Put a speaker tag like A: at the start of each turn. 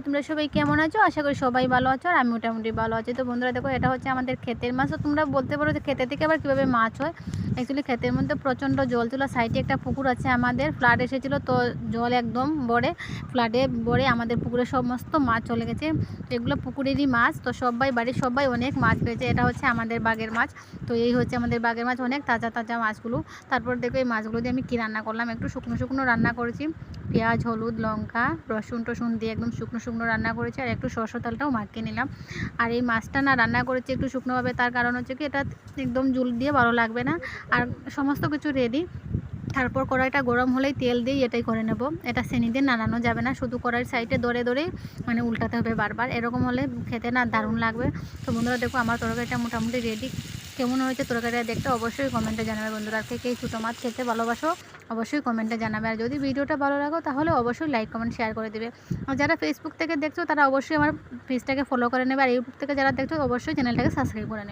A: বন্ধুরা, তোমরা সবাই কেমন আছো? আশা করি সবাই ভালো আছো আর আমি মোটামুটি ভালো আছি। তো বন্ধুরা, দেখো, এটা হচ্ছে আমাদের ক্ষেতের মাছ। তো তোমরা বলতে পারো যে ক্ষেতের থেকে আবার কীভাবে মাছ হয়। অ্যাকচুয়ালি ক্ষেতের মধ্যে প্রচণ্ড জল ছিল। সাইডে একটা পুকুর আছে আমাদের। ফ্লাড এসেছিল তো জল একদম বড়ে ফ্লাডে বড়ে আমাদের পুকুরে সমস্ত মাছ চলে গেছে। তো এগুলো পুকুরেরই মাছ। তো সবাই, বাড়ির সবাই অনেক মাছ পেয়েছে। এটা হচ্ছে আমাদের বাগের মাছ। তো এই হচ্ছে আমাদের বাগের মাছ, অনেক তাজা তাজা মাছগুলো। তারপর দেখো, এই মাছগুলো দিয়ে আমি কী রান্না করলাম? একটু শুকনো শুকনো রান্না করেছি। পেঁয়াজ, হলুদ, লঙ্কা রসুন টসুন দিয়ে একদম শুকনো শুকনো রান্না করেছি আর একটু সরষে তেলটাও মাখিয়ে নিলাম। আর এই মাছটা না রান্না করেছি একটু শুকনোভাবে তার কারণ হচ্ছে কি, এটা একদম জুল দিয়ে ভালো লাগবে না। আর সমস্ত কিছু রেডি তারপর কড়াইটা গরম হলেই তেল দিয়ে এটাই করে নেব। এটা সেনি দিয়ে নাড়ানো যাবে না, শুধু কড়াইয়ের সাইডে দরে দরে মানে উল্টাতে হবে বারবার। এরকম হলে খেতে না দারুণ লাগবে। তো বন্ধুরা, দেখো আমার তরকারিটা মোটামুটি রেডি কেমন হয়েছে তরকারিটা দেখতে অবশ্যই কমেন্টে জানাবে। বন্ধুরা আজকে কে কে ছোটো মাছ খেতে ভালোবাসো, অবশ্যই কমেন্টে জানাবে। আর যদি ভিডিওটা ভালো লাগো, তাহলে অবশ্যই লাইক কমেন্ট শেয়ার করে দেবে। আর যারা ফেসবুক থেকে দেখছ, তারা অবশ্যই আমার পেজটাকে ফলো করে নেবে। আর ইউটিউব থেকে যারা দেখছ, অবশ্যই চ্যানেলটাকে সাবস্ক্রাইব করে নেবে।